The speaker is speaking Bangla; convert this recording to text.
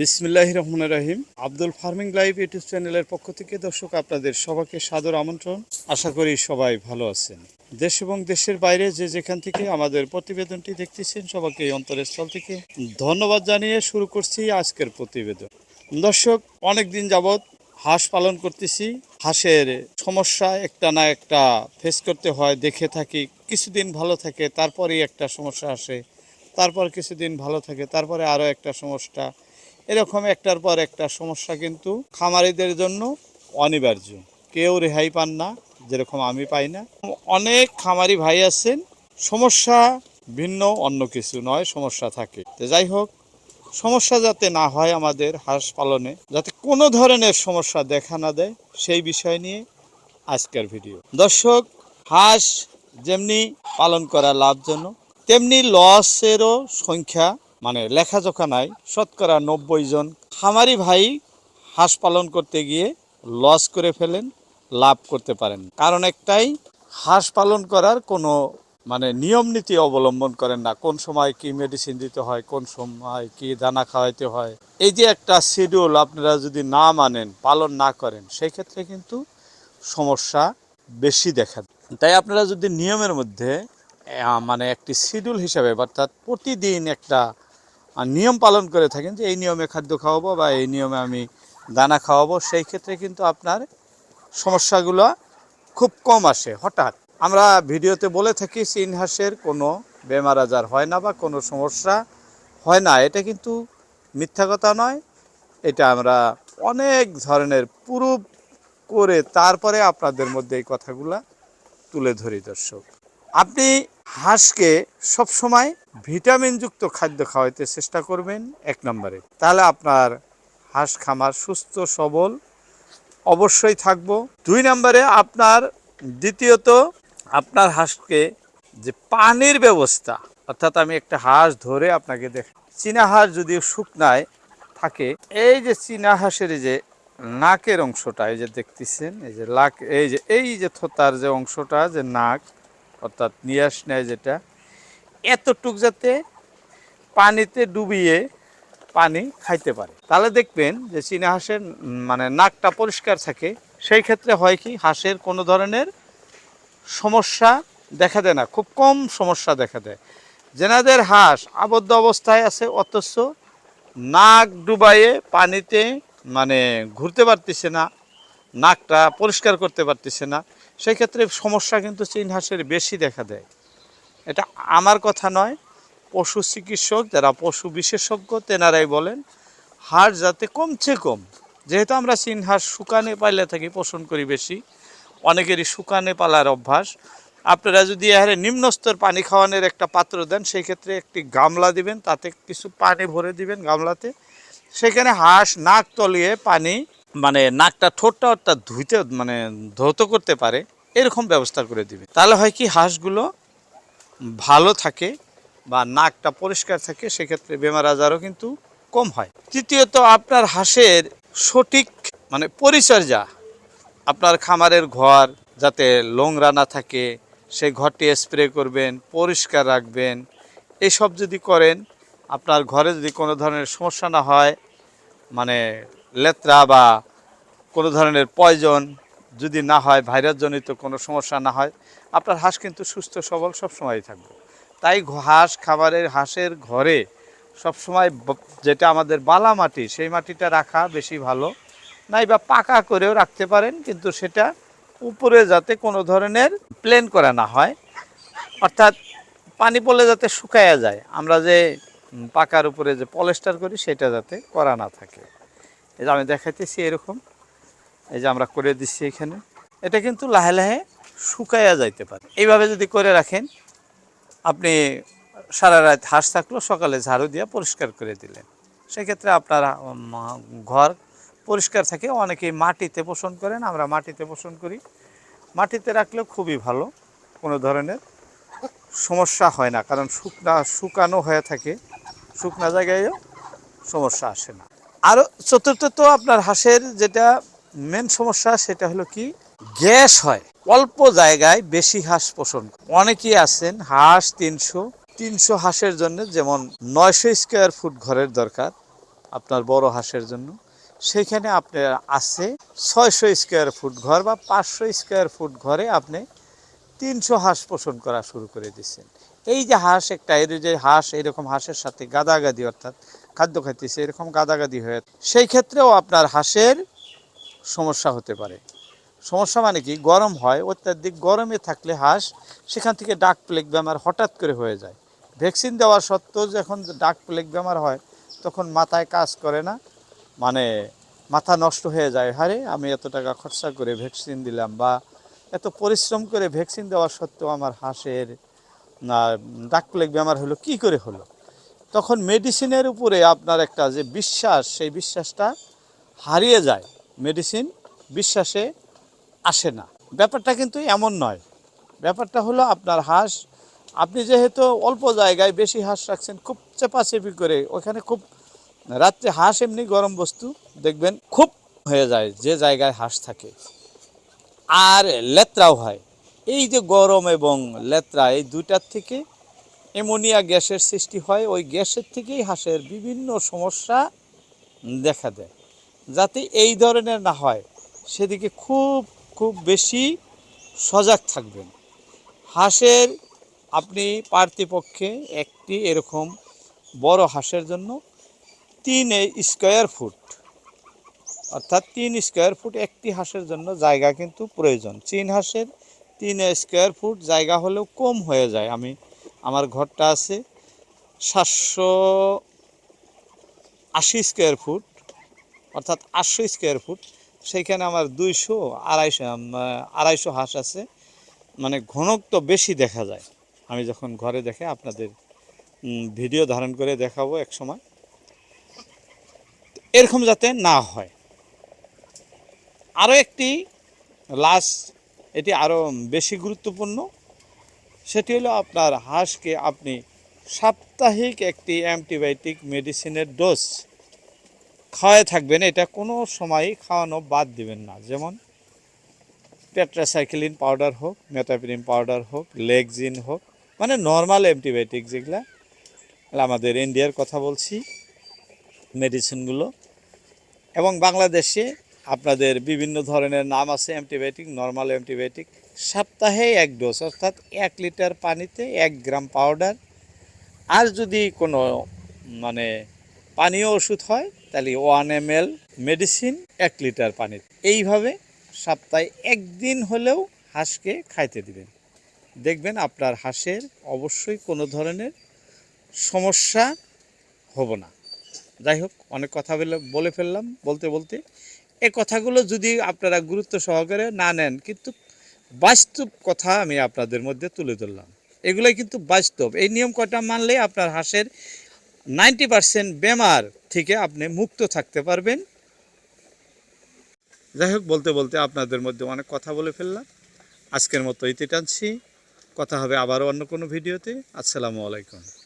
বিসমিল্লাহ রহমান রাহিম। আব্দুল ফার্মিং লাইভ ইউটিউব চ্যানেলের পক্ষ থেকে দর্শক আপনাদের সবাইকে সাদর আমন্ত্রণ। আশা করি সবাই ভালো আছেন। দেশ এবং দেশের বাইরে যে যেখান থেকে আমাদের প্রতিবেদনটি দেখতেছেন, সবাইকে অন্তরের স্থল থেকে ধন্যবাদ জানিয়ে শুরু করছি আজকের প্রতিবেদন। দর্শক অনেক দিন যাবৎ হাঁস পালন করতেছি। হাঁসের সমস্যা একটা না একটা ফেস করতে হয়, দেখে থাকি। কিছুদিন ভালো থাকে, তারপরেই একটা সমস্যা আসে। তারপর কিছুদিন ভালো থাকে, তারপরে আরও একটা সমস্যা এরকম একটার পর একটা সমস্যা কিন্তু খামারিদের জন্য অনিবার্য। কেউ রেহাই পান না, যেরকম আমি পাই না। অনেক খামারি ভাই আছেন, সমস্যা ভিন্ন, অন্য কিছু নয়, সমস্যা থাকে। যাই হোক, সমস্যা যাতে না হয় আমাদের হাঁস পালনে, যাতে কোনো ধরনের সমস্যা দেখা না দেয়, সেই বিষয় নিয়ে আজকের ভিডিও। দর্শক, হাঁস যেমনি পালন করা লাভজনক, তেমনি লসেরও সংখ্যা মানে লেখাজোখা নাই, শতকরা নব্বই জন। খামারি ভাই হাঁস পালন করতে গিয়ে লস করে ফেলেন, লাভ করতে পারেন। কারণ একটাই, হাঁস পালন করার কোনো মানে নিয়ম নীতি অবলম্বন করেন না। কোন সময় কি মেডিসিন দিতে হয়, কোন সময় কি দানা খাওয়াইতে হয়। এই যে একটা শিডিউল আপনারা যদি না মানেন, পালন না করেন, সেই ক্ষেত্রে কিন্তু সমস্যা বেশি দেখা তাই আপনারা যদি নিয়মের মধ্যে মানে একটি শিডিউল হিসাবে, অর্থাৎ প্রতিদিন একটা আহ, নিয়ম পালন করে থাকেন যে এই নিয়মে খাদ্য খাওয়াবো বা এই নিয়মে আমি দানা খাওয়াবো সেই ক্ষেত্রে কিন্তু আপনার সমস্যাগুলো খুব কম আসে হঠাৎ। আমরা ভিডিওতে বলে থাকি চীন হাঁসের কোনো বেমার আজার হয় না বা কোনো সমস্যা হয় না। এটা কিন্তু মিথ্যা কথা নয়। এটা আমরা অনেক ধরনের প্রুফ করে তারপরে আপনাদের মধ্যে এই কথাগুলা তুলে ধরি দর্শক। আপনি হাঁসকে সবসময় ভিটামিনযুক্ত খাদ্য খাওয়াইতে চেষ্টা করবেন এক নম্বরে। তাহলে আপনার হাঁস খামার সুস্থ, সবল অবশ্যই থাকব। দুই নম্বরে আপনার, দ্বিতীয়ত আপনার হাঁসকে যে পানির ব্যবস্থা, অর্থাৎ আমি একটা হাঁস ধরে আপনাকে দেখ, চীনা হাঁস যদি শুকনায় থাকে, এই যে চীনা হাঁসের যে নাকের অংশটা, এই যে দেখতেছেন, এই যে লাক, এই যে এই যে থোতার যে অংশটা, যে নাক অর্থাৎ নিয়াস নেয় যেটা, এতটুক যাতে পানিতে ডুবিয়ে পানি খাইতে পারে। তাহলে দেখবেন যে চীনা হাঁসের মানে নাকটা পরিষ্কার থাকে। সেই ক্ষেত্রে হয় কি, হাঁসের কোনো ধরনের সমস্যা দেখা দেয় না, খুব কম সমস্যা দেখা দেয়। যেনাদের হাঁস আবদ্ধ অবস্থায় আছে, অথচ নাক ডুবাইয়ে পানিতে মানে ঘুরতে পারতেছে না, নাকটা পরিষ্কার করতে পারতেছে না সেই ক্ষেত্রে সমস্যা কিন্তু চীন হাঁসের বেশি দেখা দেয়। এটা আমার কথা নয়, পশু চিকিৎসক যারা পশু বিশেষজ্ঞ তেনারাই বলেন, হাঁস যাতে কমছে কম, যেহেতু আমরা চীন হাঁস শুকানে পাইলে থাকি, পোষণ করি বেশি, অনেকেরই শুকানে পালার অভ্যাস। আপনারা যদি এহারে নিম্নস্তর পানি খাওয়ানোর একটা পাত্র দেন সেই ক্ষেত্রে একটি গামলা দিবেন, তাতে কিছু পানি ভরে দিবেন গামলাতে। সেখানে হাঁস নাক তলিয়ে পানি মানে নাকটা ঠোঁটটা অর্থাৎ ধুইতে মানে ধৌত করতে পারে, এরকম ব্যবস্থা করে দিবে। তাহলে হয় কি, হাঁসগুলো ভালো থাকে বা নাকটা পরিষ্কার থাকে, সেক্ষেত্রে বেমার আজারও কিন্তু কম হয়। তৃতীয়ত, আপনার হাঁসের সঠিক মানে পরিচর্যা, আপনার খামারের ঘর যাতে লোংরা না থাকে সেই ঘরটি স্প্রে করবেন, পরিষ্কার রাখবেন, এসব যদি করেন, আপনার ঘরে যদি কোনো ধরনের সমস্যা না হয় মানে লেত্রা বা কোনো ধরনের পয়জন যদি না হয়, ভাইরাসজনিত কোনো সমস্যা না হয়, আপনার হাঁস কিন্তু সুস্থ, সবল সবসময় থাকবে। তাই হাঁস খাবারের, হাঁসের ঘরে সবসময় যেটা আমাদের বালা মাটি, সেই মাটিটা রাখা বেশি ভালো। নাই বা পাকা করেও রাখতে পারেন, কিন্তু সেটা উপরে যাতে কোনো ধরনের প্লেন করা না হয়। অর্থাৎ পানি পড়লে যাতে শুকায়া যায়। আমরা যে পাকার উপরে যে পলেস্টার করি, সেটা যাতে করা না থাকে। এই যে আমি দেখাইতেছি এরকম। এই যে আমরা করে দিচ্ছি এখানে। এটা কিন্তু লাহে লাহে শুকাইয়া যাইতে পারে। এইভাবে যদি করে রাখেন, আপনি সারা রাত হাঁস থাকল, সকালে ঝাড়ু দিয়ে পরিষ্কার করে দিলেন। সেক্ষেত্রে আপনার ঘর পরিষ্কার থাকে। অনেকেই মাটিতে পোষণ করেন, আমরা মাটিতে পোষণ করি। মাটিতে রাখলেও খুবই ভালো, কোনো ধরনের সমস্যা হয় না। কারণ শুকনা, শুকানো হয়ে থাকে। শুকনা জায়গায়ও সমস্যা আসে না। আরও চতুর্থত আপনার হাঁসের যেটা মেন সমস্যা সেটা হলো কি, গ্যাস হয়। অল্প জায়গায় বেশি হাঁস পোষণ অনেকেই আছেন হাঁস তিনশো তিনশো হাঁসের জন্য যেমন নয়শো স্কোয়ার ফুট ঘরের দরকার আপনার বড় হাঁসের জন্য, সেখানে আপনার আছে ছয়শো স্কোয়ার ফুট ঘর বা পাঁচশো স্কোয়ার ফুট ঘরে আপনি তিনশো হাঁস পোষণ করা শুরু করে দিচ্ছেন এই যে হাঁস একটা এর যে হাঁস এরকম হাঁসের সাথে গাদাগাদি অর্থাৎ খাদ্য খাইতেছে, এরকম গাদাগাদি হয়ে, সেই ক্ষেত্রেও আপনার হাঁসের সমস্যা হতে পারে। সমস্যা মানে কি? গরম হয়, অত্যাধিক গরমে থাকলে হাঁস সেখান থেকে ডাক প্লেগ বেমার হঠাৎ করে হয়ে যায়। ভ্যাকসিন দেওয়া সত্ত্বেও যখন ডাক প্লেগ বেমার হয়, তখন মাথায় কাজ করে না মানে মাথা নষ্ট হয়ে যায়। হারে আমি এত টাকা খরচা করে ভ্যাকসিন দিলাম বা এত পরিশ্রম করে ভ্যাকসিন দেওয়া সত্ত্বেও আমার হাঁসের ডাক প্লেগ বেমার হলো, কি করে হলো? তখন মেডিসিনের উপরে আপনার একটা যে বিশ্বাস, সেই বিশ্বাসটা হারিয়ে যায়। মেডিসিন বিশ্বাসে আসে না। ব্যাপারটা কিন্তু এমন নয়। ব্যাপারটা হলো আপনার হাঁস, আপনি যেহেতু অল্প জায়গায় বেশি হাঁস রাখছেন, খুব চেপাচেপি করে, ওখানে খুব রাত্রে হাঁস এমনি গরম বস্তু, দেখবেন খুব হয়ে যায় যে জায়গায় হাঁস থাকে। আর লেত্রাও হয়। এই যে গরম এবং লেত্রা, এই দুইটার থেকে অ্যামোনিয়া গ্যাসের সৃষ্টি হয়। ওই গ্যাসের থেকেই হাঁসের বিভিন্ন সমস্যা দেখা দেয়। যাতে এই ধরনের না হয়, সেদিকে খুব খুব বেশি সজাগ থাকবেন। হাঁসের আপনি পার্থিপক্ষে একটি এরকম বড় হাঁসের জন্য তিন স্কোয়ার ফুট, অর্থাৎ তিন স্কোয়ার ফুট একটি হাঁসের জন্য জায়গা কিন্তু প্রয়োজন। চীন হাঁসের তিন স্কোয়ার ফুট জায়গা হলেও কম হয়ে যায়, আমি আমার ঘরটা আছে সাতশো আশি স্কোয়ার ফুট অর্থাৎ আটশো স্কোয়ার ফুট সেইখানে আমার দুইশো আড়াইশো আড়াইশো হাঁস আছে। মানে ঘনত্ব বেশি দেখা যায়। আমি যখন ঘরে দেখে আপনাদের ভিডিও ধারণ করে দেখাবো এক সময়। এরকম যাতে না হয়। আরও একটি লাশ এটি আরও বেশি গুরুত্বপূর্ণ। সেটি হলো আপনার হাঁসকে আপনি সাপ্তাহিক একটি অ্যান্টিবায়োটিক মেডিসিনের ডোজ খাওয়ায় থাকবেন। এটা কোনো সময়ই খাওয়ানো বাদ দিবেন না। যেমন টেট্রাসাইক্লিন পাউডার হোক মেটাপিরিন পাউডার হোক লেগজিন হোক মানে নর্মাল অ্যান্টিবায়োটিক যেগুলা। আমাদের ইন্ডিয়ার কথা বলছি মেডিসিনগুলো এবং বাংলাদেশে আপনাদের বিভিন্ন ধরনের নাম আছে অ্যান্টিবায়োটিক নর্মাল অ্যান্টিবায়োটিক। সপ্তাহে এক ডোজ অর্থাৎ এক লিটার পানিতে এক গ্রাম পাউডার আর যদি কোনো মানে পানীয় ওষুধ হয়, তাহলে ওয়ান এম এল মেডিসিন এক লিটার পানিতে এইভাবে সপ্তাহে একদিন হলেও হাঁসকে খাইতে দিবেন। দেখবেন আপনার হাঁসের অবশ্যই কোনো ধরনের সমস্যা হব না। যাই হোক, অনেক কথা বলে ফেললাম বলতে বলতে। এ কথাগুলো যদি আপনারা গুরুত্ব সহকারে না নেন, কিন্তু বাস্তব কথা আমি আপনাদের মধ্যে তুলে ধরলাম। এগুলোই কিন্তু বাস্তব। এই নিয়ম কটা মানলে আপনার হাঁসের নাইনটি পার্সেন্ট বেমার থেকে আপনি মুক্ত থাকতে পারবেন? যাই হোক, বলতে বলতে আপনাদের মধ্যে অনেক কথা বলে ফেললাম। আজকের মতো ইতি টানছি। কথা হবে আবারও অন্য কোনো ভিডিওতে। আসসালামু আলাইকুম।